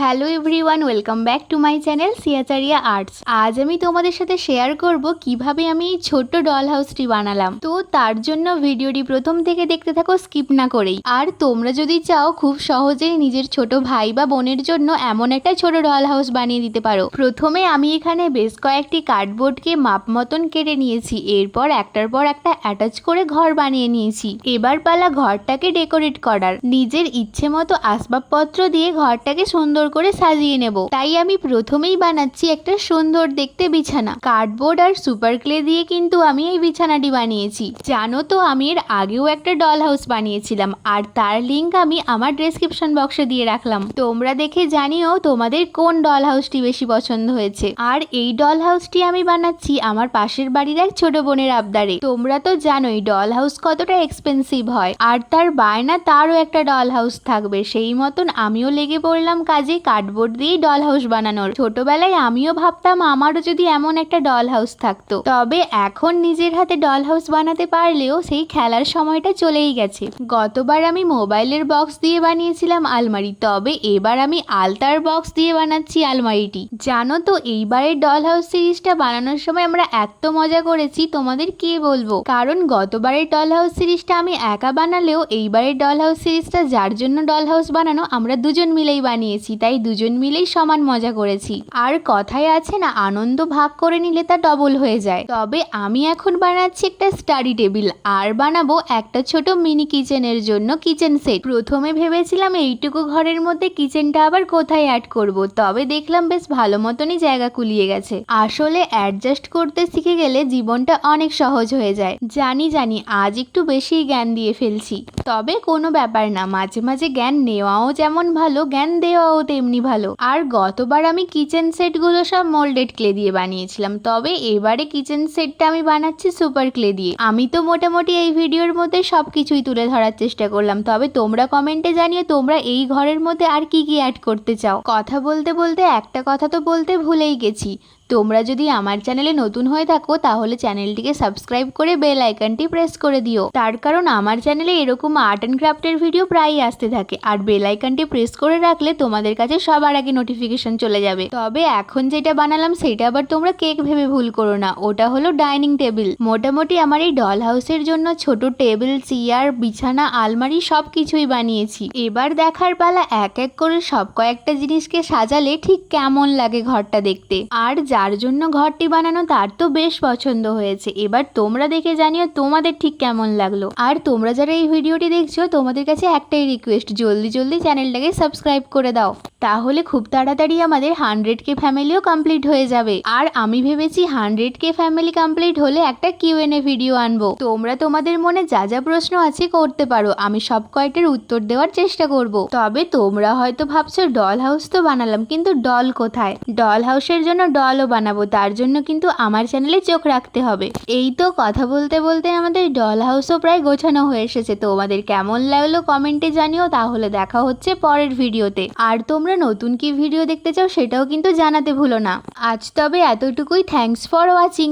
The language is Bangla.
Hello everyone, welcome back to my channel সিয়াচারিয়া arts. আজ আমি তোমাদের সাথে শেয়ার করব কীভাবে আমি এই ছোট্ট ডল হাউসটি বানালাম। তো তার জন্য ভিডিওটি প্রথম থেকে দেখতে থাকো, স্কিপ না করেই। আর তোমরা যদি চাও, খুব সহজেই নিজের ছোট ভাই বা বোনের জন্য এমন একটা ছোট ডল হাউস বানিয়ে দিতে পারো। প্রথমে আমি এখানে বেশ কয়েকটি কার্ডবোর্ডকে মাপ মতন কেটে নিয়েছি। এরপর একটার পর একটা অ্যাটাচ করে ঘর বানিয়ে নিয়েছি। এবার পালা ঘরটাকে ডেকোরেট করার। নিজের ইচ্ছে মতো আসবাবপত্র দিয়ে ঘরটাকে সুন্দর করে সাজিয়ে নেব। তাই আমি প্রথমেই বানাচ্ছি একটা সুন্দর দেখতে বিছানা। কার্ডবোর্ড আর সুপার ক্লে দিয়ে কিন্তু আমি এই বিছানাটি বানিয়েছি। জানো তো আমি এর আগেও একটা ডল হাউস বানিয়েছিলাম, আর তার লিংক আমি আমার ডেসক্রিপশন বক্সে দিয়ে রাখলাম। তোমরা দেখে জানিও তোমাদের কোন ডল হাউসটি বেশি পছন্দ হয়েছে। আর এই ডল হাউসটি আমি বানাচ্ছি আমার পাশের বাড়ির এক ছোট বোনের আবদারে। তোমরা তো জানোই ডল হাউস কতটা এক্সপেন্সিভ হয়। আর তার বায়না তারও একটা ডল হাউস থাকবে। সেই মতন আমিও লেগে পড়লাম কাজে। কার্ডবোর্ড দিয়েই ডল হাউস বানানোর। ছোটবেলায় আমিও ভাবতাম আমারও যদি এমন একটা ডল হাউস থাকতো। তবে এখন নিজের হাতে ডল হাউস বানাতে পারলেও সেই খেলার সময়টা চলেই গেছে। গতবার আমি মোবাইলের বক্স দিয়ে বানিয়েছিলাম আলমারি, তবে এবার আমি আলতার বক্স দিয়ে বানাচ্ছি আলমারিটি। জানো তো, এইবারের ডল হাউস সিরিজটা বানানোর সময় আমরা এত মজা করেছি, তোমাদের কে বলব? কারণ গতবারের ডল হাউস সিরিজটা আমি একা বানালেও এইবারের ডল হাউস সিরিজটা যার জন্য ডল হাউস বানানো, আমরা দুজন মিলেই বানিয়েছি, তাই দুজন মিলেই সমান মজা করেছি। আর কথায় আছে না, আনন্দ ভাগ করে নিলে তা ডবল হয়ে যায়। তবে আমি এখন বানাচ্ছি একটা স্টাডি টেবিল আর বানাবো একটা ছোট মিনি কিচেনের জন্য কিচেন সেট প্রথমে ভেবেছিলাম এইটুকু ঘরের মধ্যে কিচেনটা আবার কোথায় অ্যাড করব, তবে দেখলাম বেশ ভালো মতনই জায়গা কুলিয়ে গেছে। আসলে অ্যাডজাস্ট করতে শিখে গেলে জীবনটা অনেক সহজ হয়ে যায়। জানি জানি, আজ একটু বেশি জ্ঞান দিয়ে ফেলছি। তবে কোনো ব্যাপার না, মাঝে মাঝে জ্ঞান নেওয়াও যেমন ভালো, জ্ঞান দেওয়াও তেমনি ভালো। আর গতবার আমি কিচেন সেটগুলো সব মোল্ডেড ক্লে দিয়ে বানিয়েছিলাম। তবে এবারে কিচেন সেটটা আমি বানাচ্ছি সুপার ক্লে দিয়ে। আমি তো মোটামুটি এই ভিডিওর মধ্যে সব কিছুই তুলে ধরার চেষ্টা করলাম। তবে তোমরা কমেন্টে জানিয়ে তোমরা এই ঘরের মধ্যে আর কি কি অ্যাড করতে চাও। কথা বলতে বলতে একটা কথা তো বলতে ভুলেই গেছি। তোমরা যদি আমার চ্যানেলে নতুন হয়ে থাকো, তাহলে চ্যানেলটিকে সাবস্ক্রাইব করে বেল আইকনটি প্রেস করে দিও। তার কারণ আমার চ্যানেলে এরকম আর্ট অ্যান্ড ক্রাফটের ভিডিও প্রায়ই আসতে থাকে, আর বেল আইকনটি প্রেস করে রাখলে তোমাদের কাছে সবার আগে নোটিফিকেশন চলে যাবে। তবে এখন যেটা বানালাম, সেটা আবার তোমরা কেক ভেবে ভুল করো না। ওটা হলো ডাইনিং টেবিল। মোটামুটি আমার এই ডল হাউসের জন্য ছোট টেবিল, চেয়ার, বিছানা, আলমারি সব কিছুই বানিয়েছি। এবার দেখার পালা এক এক করে সব কয়েকটা জিনিসকে সাজালে ঠিক কেমন লাগে ঘরটা দেখতে। আর যার জন্য ঘরটি বানানো তার তো বেশ পছন্দ হয়েছে। এবার তোমরা দেখে জানিও তোমাদের ঠিক কেমন লাগল। আর তোমরা যারা এই ভিডিওটি দেখছ, তোমাদের কাছে একটাই রিকোয়েস্ট জলদি জলদি চ্যানেলটাকে সাবস্ক্রাইব করে দাও। তাহলে খুব তাড়াতাড়ি আমাদের হান্ড্রেড কে ফ্যামিলিও কমপ্লিট হয়ে যাবে। আর আমি ভেবেছি হান্ড্রেড কে ফ্যামিলি কমপ্লিট হলে একটা কিউএনএ ভিডিও আনব। তোমরা তোমাদের মনে যা যা প্রশ্ন আছে করতে পারো। আমি সব কয়টার উত্তর দেওয়ার চেষ্টা করব। তবে তোমরা হয়তো ভাবছ ডল হাউস তো বানালাম, কিন্তু ডল কোথায়? ডল হাউসের জন্য ডলও বানাবো, তার জন্য কিন্তু আমার চ্যানেলে চোখ রাখতে হবে। এই তো কথা বলতে বলতে আমাদের ডল হাউসও প্রায় গোছানো হয়ে এসেছে। তোমাদের কেমন লাগল কমেন্টে জানিও, তাহলে দেখা হচ্ছে পরের ভিডিওতে আর তোমরা নতুন কি ভিডিও দেখতে চাও, সেটাও কিন্তু জানাতে ভুলো না। আজ তবে এতটুকুই। Thanks for watching